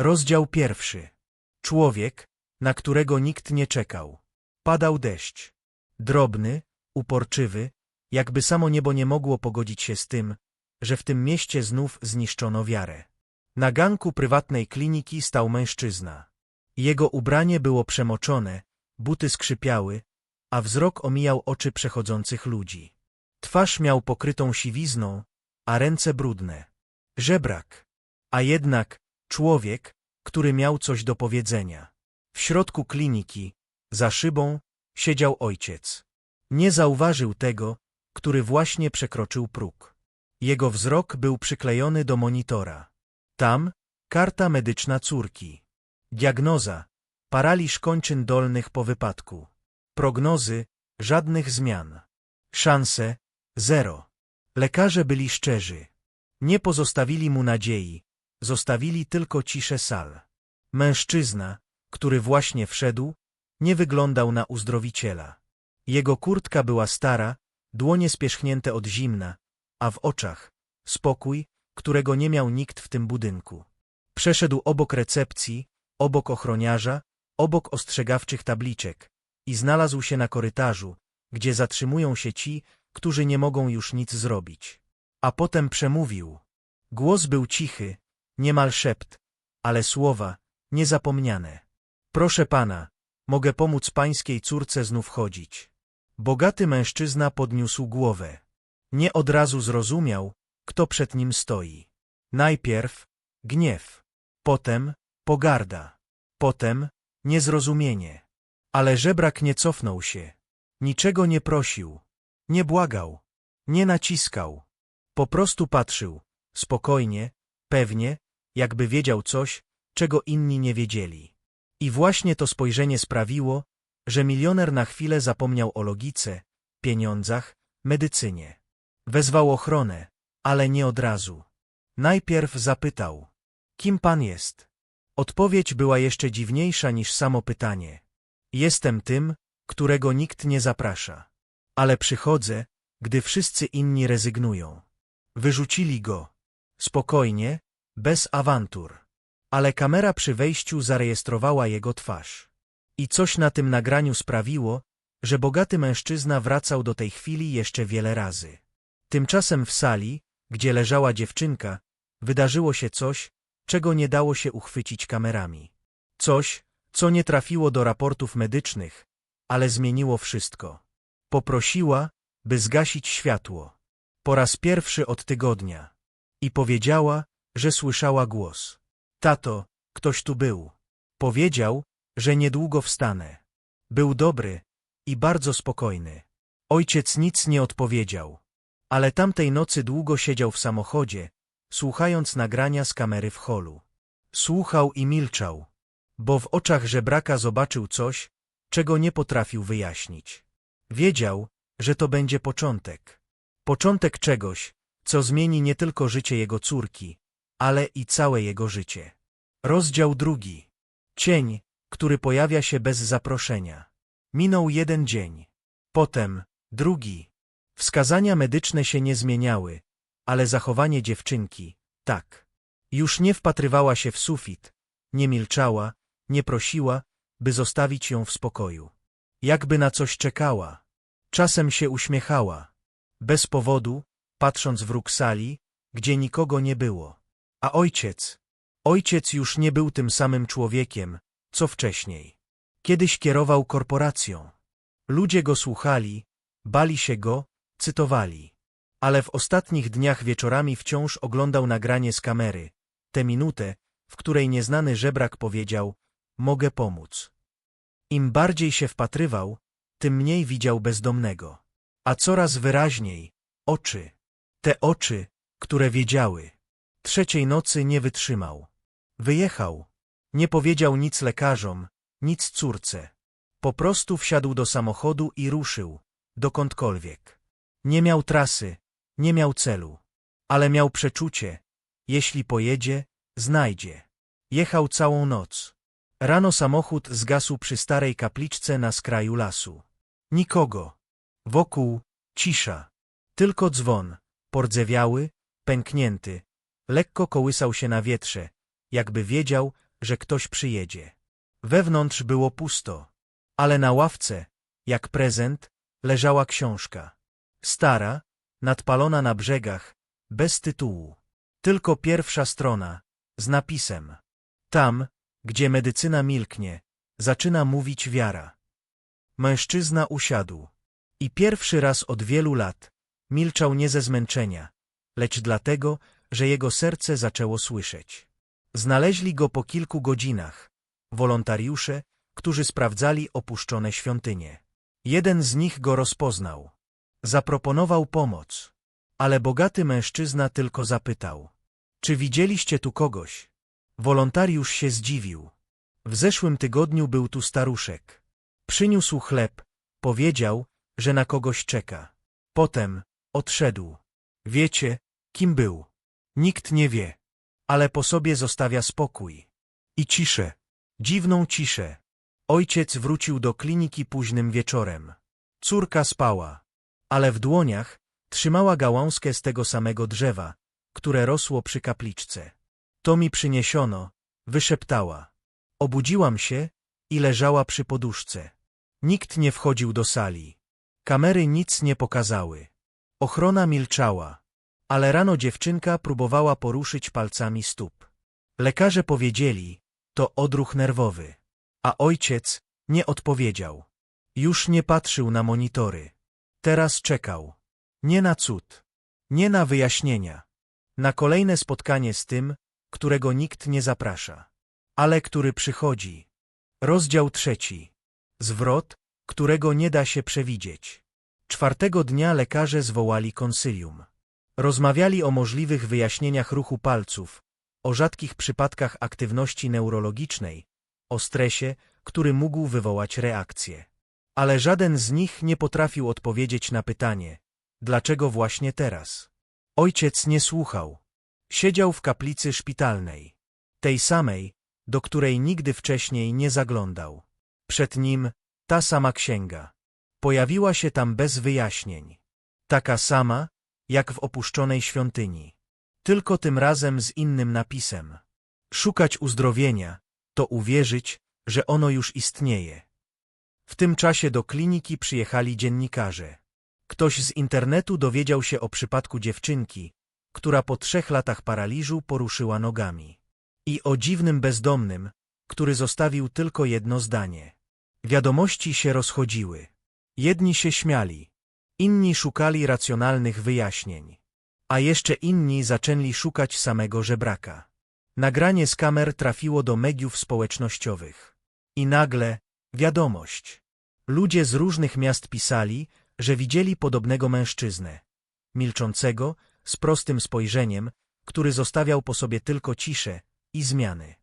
Rozdział pierwszy. Człowiek, na którego nikt nie czekał. Padał deszcz. Drobny, uporczywy, jakby samo niebo nie mogło pogodzić się z tym, że w tym mieście znów zniszczono wiarę. Na ganku prywatnej kliniki stał mężczyzna. Jego ubranie było przemoczone, buty skrzypiały, a wzrok omijał oczy przechodzących ludzi. Twarz miał pokrytą siwizną, a ręce brudne. Żebrak. A jednak człowiek, który miał coś do powiedzenia. W środku kliniki, za szybą, siedział ojciec. Nie zauważył tego, który właśnie przekroczył próg. Jego wzrok był przyklejony do monitora. Tam karta medyczna córki. Diagnoza paraliż kończyn dolnych po wypadku. Prognozy żadnych zmian. Szanse zero. Lekarze byli szczerzy. Nie pozostawili mu nadziei, zostawili tylko ciszę sal. Mężczyzna, który właśnie wszedł, nie wyglądał na uzdrowiciela. Jego kurtka była stara, dłonie spierzchnięte od zimna, a w oczach spokój, którego nie miał nikt w tym budynku. Przeszedł obok recepcji, obok ochroniarza, obok ostrzegawczych tabliczek i znalazł się na korytarzu, gdzie zatrzymują się ci, którzy nie mogą już nic zrobić. A potem przemówił. Głos był cichy, niemal szept, ale słowa niezapomniane. Proszę pana, mogę pomóc pańskiej córce znów chodzić. Bogaty mężczyzna podniósł głowę. Nie od razu zrozumiał, kto przed nim stoi. Najpierw gniew, potem pogarda, potem niezrozumienie. Ale żebrak nie cofnął się. Niczego nie prosił, nie błagał, nie naciskał. Po prostu patrzył, spokojnie, pewnie, jakby wiedział coś, czego inni nie wiedzieli. I właśnie to spojrzenie sprawiło, że milioner na chwilę zapomniał o logice, pieniądzach, medycynie. Wezwał ochronę, ale nie od razu. Najpierw zapytał, kim pan jest? Odpowiedź była jeszcze dziwniejsza niż samo pytanie. Jestem tym, którego nikt nie zaprasza. Ale przychodzę, gdy wszyscy inni rezygnują. Wyrzucili go. Spokojnie, bez awantur. Ale kamera przy wejściu zarejestrowała jego twarz. I coś na tym nagraniu sprawiło, że bogaty mężczyzna wracał do tej chwili jeszcze wiele razy. Tymczasem w sali, gdzie leżała dziewczynka, wydarzyło się coś, czego nie dało się uchwycić kamerami. Coś, co nie trafiło do raportów medycznych, ale zmieniło wszystko. Poprosiła, by zgasić światło. Po raz pierwszy od tygodnia. I powiedziała, że słyszała głos. Tato, ktoś tu był. Powiedział, że niedługo wstanę. Był dobry i bardzo spokojny. Ojciec nic nie odpowiedział. Ale tamtej nocy długo siedział w samochodzie, słuchając nagrania z kamery w holu. Słuchał i milczał, bo w oczach żebraka zobaczył coś, czego nie potrafił wyjaśnić. Wiedział, że to będzie początek. Początek czegoś, co zmieni nie tylko życie jego córki, ale i całe jego życie. Rozdział drugi. Cień, który pojawia się bez zaproszenia. Minął jeden dzień. Potem drugi. Wskazania medyczne się nie zmieniały, ale zachowanie dziewczynki, tak. Już nie wpatrywała się w sufit, nie milczała, nie prosiła, by zostawić ją w spokoju. Jakby na coś czekała. Czasem się uśmiechała. Bez powodu, patrząc w róg sali, gdzie nikogo nie było. A ojciec? Ojciec już nie był tym samym człowiekiem, co wcześniej. Kiedyś kierował korporacją. Ludzie go słuchali, bali się go, cytowali. Ale w ostatnich dniach wieczorami wciąż oglądał nagranie z kamery, tę minutę, w której nieznany żebrak powiedział, mogę pomóc. Im bardziej się wpatrywał, tym mniej widział bezdomnego. A coraz wyraźniej, oczy. Te oczy, które wiedziały. Trzeciej nocy nie wytrzymał. Wyjechał. Nie powiedział nic lekarzom, nic córce. Po prostu wsiadł do samochodu i ruszył, dokądkolwiek. Nie miał trasy, nie miał celu, ale miał przeczucie, jeśli pojedzie, znajdzie. Jechał całą noc. Rano samochód zgasł przy starej kapliczce na skraju lasu. Nikogo. Wokół cisza. Tylko dzwon, pordzewiały, pęknięty, lekko kołysał się na wietrze, jakby wiedział, że ktoś przyjedzie. Wewnątrz było pusto, ale na ławce, jak prezent, leżała książka. Stara, nadpalona na brzegach, bez tytułu. Tylko pierwsza strona, z napisem. Tam, gdzie medycyna milknie, zaczyna mówić wiara. Mężczyzna usiadł. I pierwszy raz od wielu lat milczał nie ze zmęczenia, lecz dlatego, że jego serce zaczęło słyszeć. Znaleźli go po kilku godzinach. Wolontariusze, którzy sprawdzali opuszczone świątynie. Jeden z nich go rozpoznał. Zaproponował pomoc. Ale bogaty mężczyzna tylko zapytał. Czy widzieliście tu kogoś? Wolontariusz się zdziwił. W zeszłym tygodniu był tu staruszek. Przyniósł chleb, powiedział, że na kogoś czeka. Potem odszedł. Wiecie, kim był? Nikt nie wie, ale po sobie zostawia spokój. I ciszę. Dziwną ciszę. Ojciec wrócił do kliniki późnym wieczorem. Córka spała, ale w dłoniach trzymała gałązkę z tego samego drzewa, które rosło przy kapliczce. To mi przyniesiono, wyszeptała. Obudziłam się i leżała przy poduszce. Nikt nie wchodził do sali. Kamery nic nie pokazały. Ochrona milczała, ale rano dziewczynka próbowała poruszyć palcami stóp. Lekarze powiedzieli, to odruch nerwowy. A ojciec nie odpowiedział. Już nie patrzył na monitory. Teraz czekał. Nie na cud. Nie na wyjaśnienia. Na kolejne spotkanie z tym, którego nikt nie zaprasza. Ale który przychodzi. Rozdział trzeci. Zwrot, którego nie da się przewidzieć. Czwartego dnia lekarze zwołali konsylium. Rozmawiali o możliwych wyjaśnieniach ruchu palców, o rzadkich przypadkach aktywności neurologicznej, o stresie, który mógł wywołać reakcję. Ale żaden z nich nie potrafił odpowiedzieć na pytanie, dlaczego właśnie teraz. Ojciec nie słuchał. Siedział w kaplicy szpitalnej, tej samej, do której nigdy wcześniej nie zaglądał. Przed nim ta sama księga. Pojawiła się tam bez wyjaśnień. Taka sama, jak w opuszczonej świątyni. Tylko tym razem z innym napisem. Szukać uzdrowienia, to uwierzyć, że ono już istnieje. W tym czasie do kliniki przyjechali dziennikarze. Ktoś z internetu dowiedział się o przypadku dziewczynki, która po trzech latach paraliżu poruszyła nogami. I o dziwnym bezdomnym, który zostawił tylko jedno zdanie. Wiadomości się rozchodziły. Jedni się śmiali, inni szukali racjonalnych wyjaśnień, a jeszcze inni zaczęli szukać samego żebraka. Nagranie z kamer trafiło do mediów społecznościowych. I nagle wiadomość. Ludzie z różnych miast pisali, że widzieli podobnego mężczyznę. Milczącego, z prostym spojrzeniem, który zostawiał po sobie tylko ciszę i zmiany.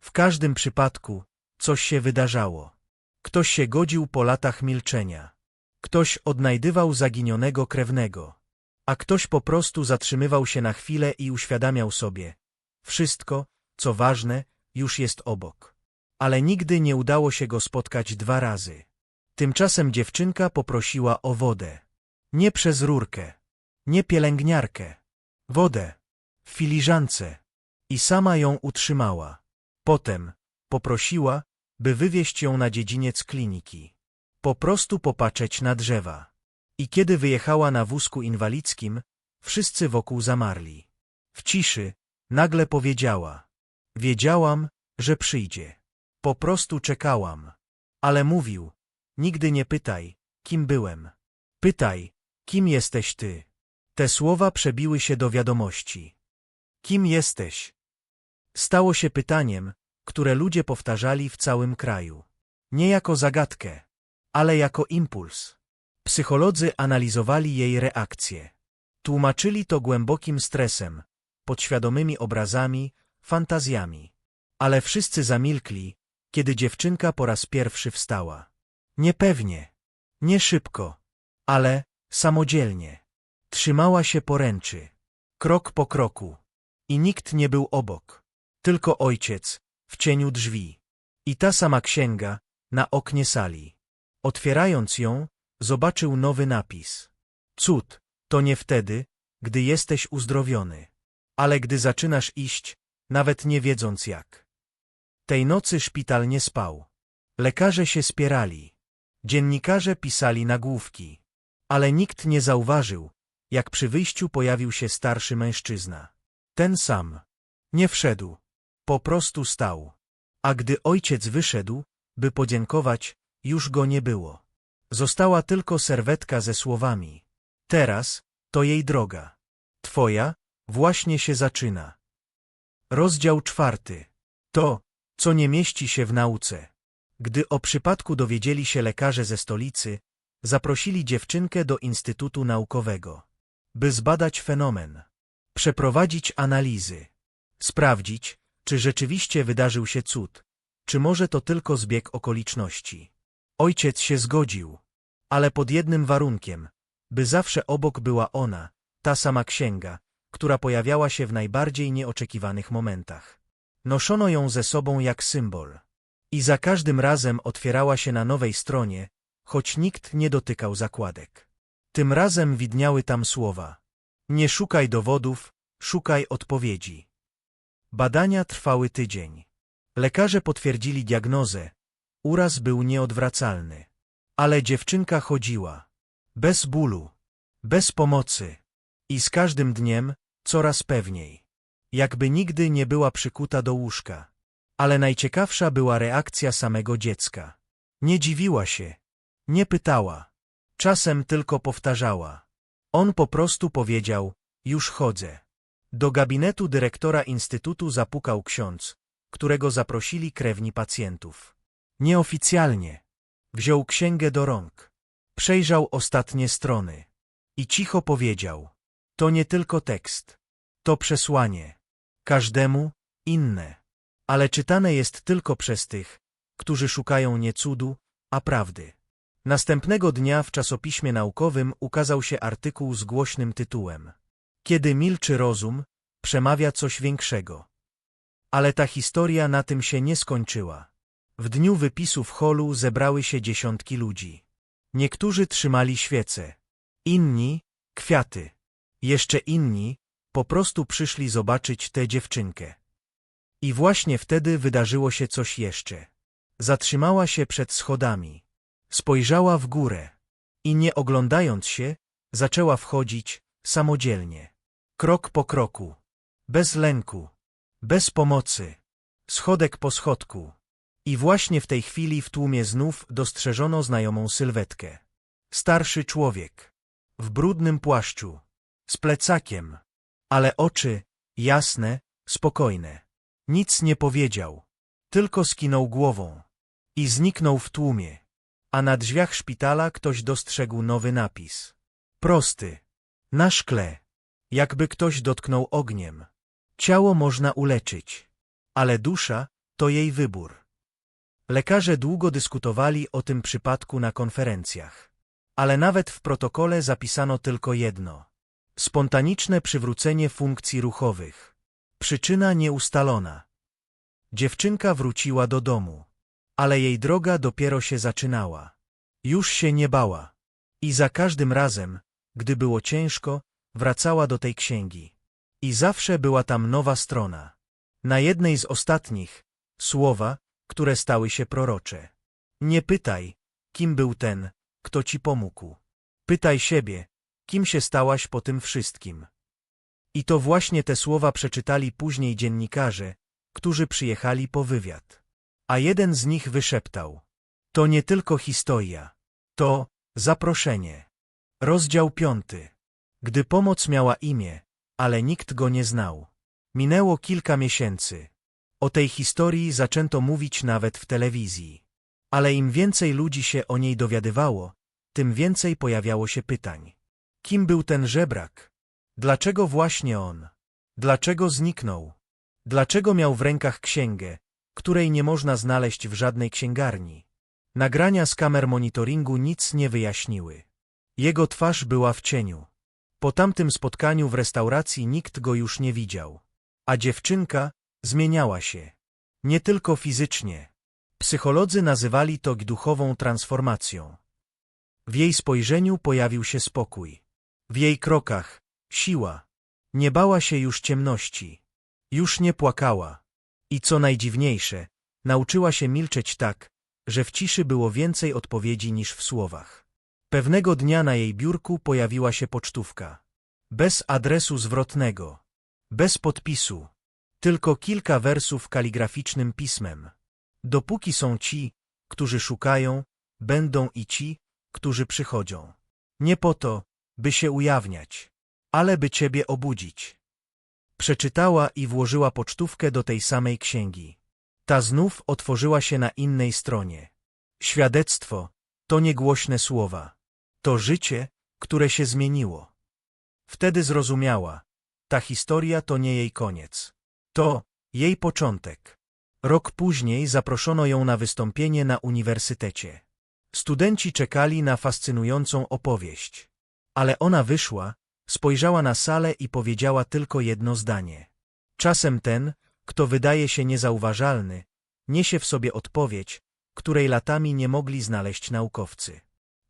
W każdym przypadku coś się wydarzało. Ktoś się godził po latach milczenia. Ktoś odnajdywał zaginionego krewnego. A ktoś po prostu zatrzymywał się na chwilę i uświadamiał sobie. Wszystko, co ważne, już jest obok. Ale nigdy nie udało się go spotkać dwa razy. Tymczasem dziewczynka poprosiła o wodę. Nie przez rurkę. Nie pielęgniarkę. Wodę. W filiżance. I sama ją utrzymała. Potem poprosiła, by wywieźć ją na dziedziniec kliniki. Po prostu popatrzeć na drzewa. I kiedy wyjechała na wózku inwalidzkim, wszyscy wokół zamarli. W ciszy nagle powiedziała. Wiedziałam, że przyjdzie. Po prostu czekałam. Ale mówił, nigdy nie pytaj, kim byłem. Pytaj, kim jesteś ty. Te słowa przebiły się do wiadomości. Kim jesteś? Stało się pytaniem, które ludzie powtarzali w całym kraju. Nie jako zagadkę, ale jako impuls. Psycholodzy analizowali jej reakcje. Tłumaczyli to głębokim stresem, podświadomymi obrazami, fantazjami. Ale wszyscy zamilkli, kiedy dziewczynka po raz pierwszy wstała. Niepewnie, nie szybko, ale samodzielnie. Trzymała się poręczy, krok po kroku. I nikt nie był obok. Tylko ojciec, w cieniu drzwi. I ta sama księga, na oknie sali. Otwierając ją, zobaczył nowy napis. Cud, to nie wtedy, gdy jesteś uzdrowiony, ale gdy zaczynasz iść, nawet nie wiedząc jak. Tej nocy szpital nie spał. Lekarze się spierali. Dziennikarze pisali nagłówki. Ale nikt nie zauważył, jak przy wyjściu pojawił się starszy mężczyzna. Ten sam. Nie wszedł. Po prostu stał. A gdy ojciec wyszedł, by podziękować, już go nie było. Została tylko serwetka ze słowami. Teraz to jej droga. Twoja właśnie się zaczyna. Rozdział czwarty. To, co nie mieści się w nauce. Gdy o przypadku dowiedzieli się lekarze ze stolicy, zaprosili dziewczynkę do Instytutu Naukowego, by zbadać fenomen, przeprowadzić analizy, sprawdzić, czy rzeczywiście wydarzył się cud, czy może to tylko zbieg okoliczności. Ojciec się zgodził, ale pod jednym warunkiem, by zawsze obok była ona, ta sama księga, która pojawiała się w najbardziej nieoczekiwanych momentach. Noszono ją ze sobą jak symbol. I za każdym razem otwierała się na nowej stronie, choć nikt nie dotykał zakładek. Tym razem widniały tam słowa. Nie szukaj dowodów, szukaj odpowiedzi. Badania trwały tydzień. Lekarze potwierdzili diagnozę. Uraz był nieodwracalny. Ale dziewczynka chodziła. Bez bólu. Bez pomocy. I z każdym dniem coraz pewniej. Jakby nigdy nie była przykuta do łóżka. Ale najciekawsza była reakcja samego dziecka. Nie dziwiła się. Nie pytała. Czasem tylko powtarzała. On po prostu powiedział, już chodzę. Do gabinetu dyrektora instytutu zapukał ksiądz, którego zaprosili krewni pacjentów. Nieoficjalnie. Wziął księgę do rąk. Przejrzał ostatnie strony. I cicho powiedział. To nie tylko tekst. To przesłanie. Każdemu inne. Ale czytane jest tylko przez tych, którzy szukają nie cudu, a prawdy. Następnego dnia w czasopiśmie naukowym ukazał się artykuł z głośnym tytułem Kiedy milczy rozum, przemawia coś większego. Ale ta historia na tym się nie skończyła. W dniu wypisu w holu zebrały się dziesiątki ludzi. Niektórzy trzymali świece, inni kwiaty, jeszcze inni po prostu przyszli zobaczyć tę dziewczynkę. I właśnie wtedy wydarzyło się coś jeszcze. Zatrzymała się przed schodami. Spojrzała w górę i nie oglądając się, zaczęła wchodzić samodzielnie. Krok po kroku. Bez lęku. Bez pomocy. Schodek po schodku. I właśnie w tej chwili w tłumie znów dostrzeżono znajomą sylwetkę. Starszy człowiek. W brudnym płaszczu. Z plecakiem. Ale oczy, jasne, spokojne. Nic nie powiedział. Tylko skinął głową. I zniknął w tłumie. A na drzwiach szpitala ktoś dostrzegł nowy napis. Prosty. Na szkle. Jakby ktoś dotknął ogniem. Ciało można uleczyć. Ale dusza to jej wybór. Lekarze długo dyskutowali o tym przypadku na konferencjach. Ale nawet w protokole zapisano tylko jedno. Spontaniczne przywrócenie funkcji ruchowych. Przyczyna nieustalona. Dziewczynka wróciła do domu. Ale jej droga dopiero się zaczynała. Już się nie bała. I za każdym razem, gdy było ciężko, wracała do tej księgi. I zawsze była tam nowa strona. Na jednej z ostatnich, słowa, które stały się prorocze. Nie pytaj, kim był ten, kto ci pomógł. Pytaj siebie, kim się stałaś po tym wszystkim. I to właśnie te słowa przeczytali później dziennikarze, którzy przyjechali po wywiad. A jeden z nich wyszeptał. To nie tylko historia. To zaproszenie. Rozdział piąty. Gdy pomoc miała imię, ale nikt go nie znał. Minęło kilka miesięcy. O tej historii zaczęto mówić nawet w telewizji. Ale im więcej ludzi się o niej dowiadywało, tym więcej pojawiało się pytań. Kim był ten żebrak? Dlaczego właśnie on? Dlaczego zniknął? Dlaczego miał w rękach księgę, której nie można znaleźć w żadnej księgarni? Nagrania z kamer monitoringu nic nie wyjaśniły. Jego twarz była w cieniu. Po tamtym spotkaniu w restauracji nikt go już nie widział. A dziewczynka zmieniała się. Nie tylko fizycznie. Psycholodzy nazywali to duchową transformacją. W jej spojrzeniu pojawił się spokój. W jej krokach siła. Nie bała się już ciemności. Już nie płakała. I co najdziwniejsze, Nauczyła się milczeć tak, że w ciszy było więcej odpowiedzi niż w słowach. Pewnego dnia na jej biurku pojawiła się pocztówka. Bez adresu zwrotnego. Bez podpisu. Tylko kilka wersów kaligraficznym pismem. Dopóki są ci, którzy szukają, będą i ci, którzy przychodzą. Nie po to, by się ujawniać, ale by ciebie obudzić. Przeczytała i włożyła pocztówkę do tej samej księgi. Ta znów otworzyła się na innej stronie. Świadectwo to niegłośne słowa. To życie, które się zmieniło. Wtedy zrozumiała, ta historia to nie jej koniec. To jej początek. Rok później zaproszono ją na wystąpienie na uniwersytecie. Studenci czekali na fascynującą opowieść. Ale ona wyszła, spojrzała na salę i powiedziała tylko jedno zdanie. Czasem ten, kto wydaje się niezauważalny, niesie w sobie odpowiedź, której latami nie mogli znaleźć naukowcy.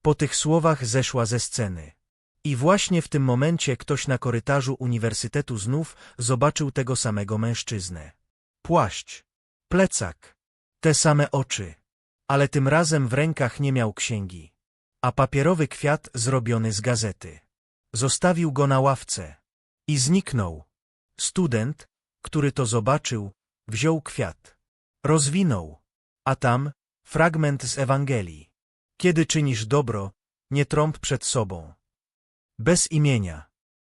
Po tych słowach zeszła ze sceny. I właśnie w tym momencie ktoś na korytarzu uniwersytetu znów zobaczył tego samego mężczyznę. Płaszcz, plecak, te same oczy, ale tym razem w rękach nie miał księgi, a papierowy kwiat zrobiony z gazety. Zostawił go na ławce i zniknął. Student, który to zobaczył, wziął kwiat, rozwinął, a tam fragment z Ewangelii. Kiedy czynisz dobro, nie trąb przed sobą. Bez imienia,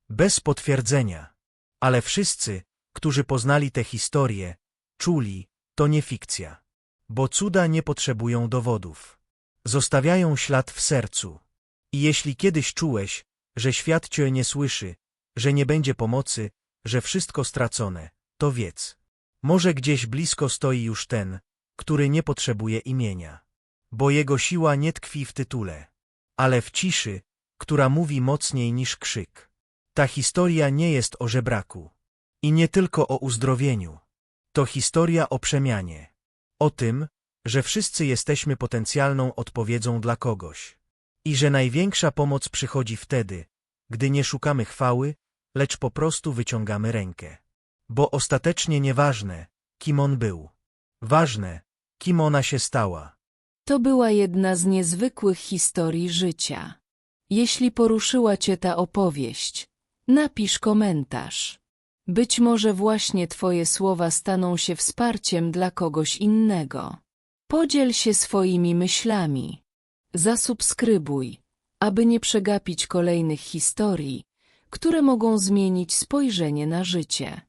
bez potwierdzenia. Ale wszyscy, którzy poznali tę historię, czuli, to nie fikcja. Bo cuda nie potrzebują dowodów. Zostawiają ślad w sercu. I jeśli kiedyś czułeś, że świat cię nie słyszy, że nie będzie pomocy, że wszystko stracone, to wiedz. Może gdzieś blisko stoi już ten, który nie potrzebuje imienia. Bo jego siła nie tkwi w tytule, ale w ciszy, która mówi mocniej niż krzyk. Ta historia nie jest o żebraku. I nie tylko o uzdrowieniu. To historia o przemianie. O tym, że wszyscy jesteśmy potencjalną odpowiedzią dla kogoś. I że największa pomoc przychodzi wtedy, gdy nie szukamy chwały, lecz po prostu wyciągamy rękę. Bo ostatecznie nieważne, kim on był. Ważne, kim ona się stała. To była jedna z niezwykłych historii życia. Jeśli poruszyła Cię ta opowieść, napisz komentarz. Być może właśnie Twoje słowa staną się wsparciem dla kogoś innego. Podziel się swoimi myślami. Zasubskrybuj, aby nie przegapić kolejnych historii, które mogą zmienić spojrzenie na życie.